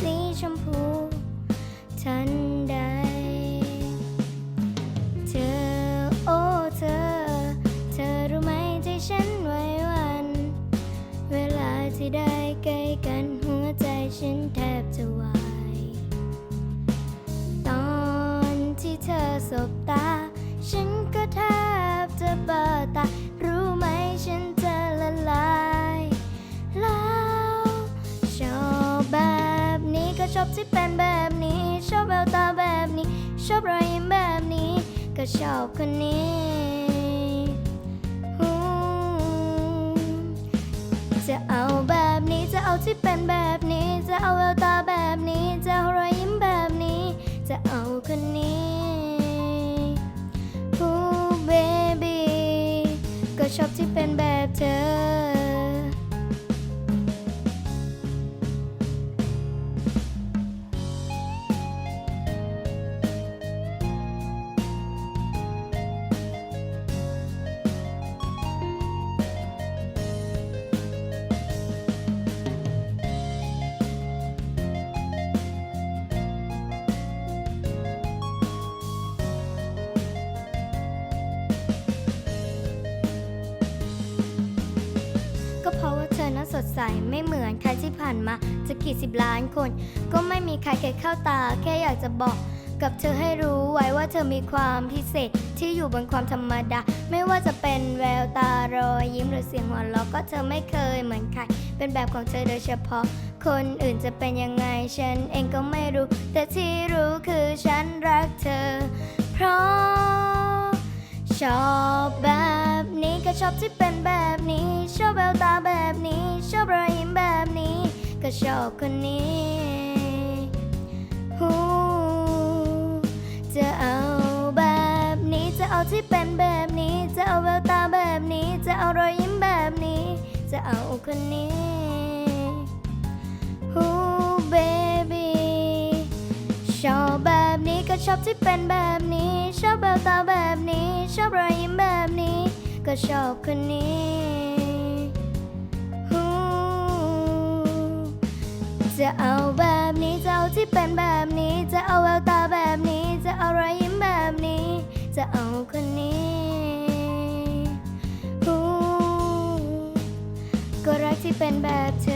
สีชมพู ทันใด ชอบที่เป็นแบบนี้ ชอบแววตาแบบนี้ ชอบรอยยิ้มแบบนี้ ก็ชอบคนนี้จะเอาแบบนี้จะเอาที่เป็นแบบนี้ จะเอาแววตาแบบนี้ จะเอารอยยิ้มแบบนี้ จะเอา ก็เพราะว่าเธอนั้นสดใสไม่เหมือนใครที่ผ่านมาจะกี่สิบล้านคน ก็ไม่มีใครเคยเข้าตา แค่อยากจะบอกกับเธอให้รู้ไว้ว่าเธอมีความพิเศษที่อยู่บนความธรรมดา ไม่ว่าจะเป็นแววตารอยยิ้มหรือเสียงหัวเราะก็เธอไม่เคยเหมือนใคร เป็นแบบของเธอโดยเฉพาะ คนอื่นจะเป็นยังไงฉันเองก็ไม่รู้ แต่ที่รู้คือฉันรักเธอ เพราะ ชอบแบบนี้ก็ชอบที่เป็นแบบ ชอบรอยยิ้มแบบนี้ ก็ชอบคนนี้ฮู้จะเอาแบบนี้ จะเอาที่เป็นแบบนี้ จะเอาแววตาแบบนี้ จะเอารอยยิ้มแบบนี้ จะเอาคนนี้ฮู้เบบี้ชอบแบบนี้ก็ชอบที่เป็นแบบนี้ ชอบแววตาแบบนี้ ชอบรอยยิ้มแบบนี้ ก็ชอบคนนี้ จะเอาแบบนี้ จะเอาที่เป็นแบบนี้ จะเอาแววตาแบบนี้ จะเอารอยยิ้มแบบนี้ จะเอาคนนี้ก็รักที่เป็นแบบเธอ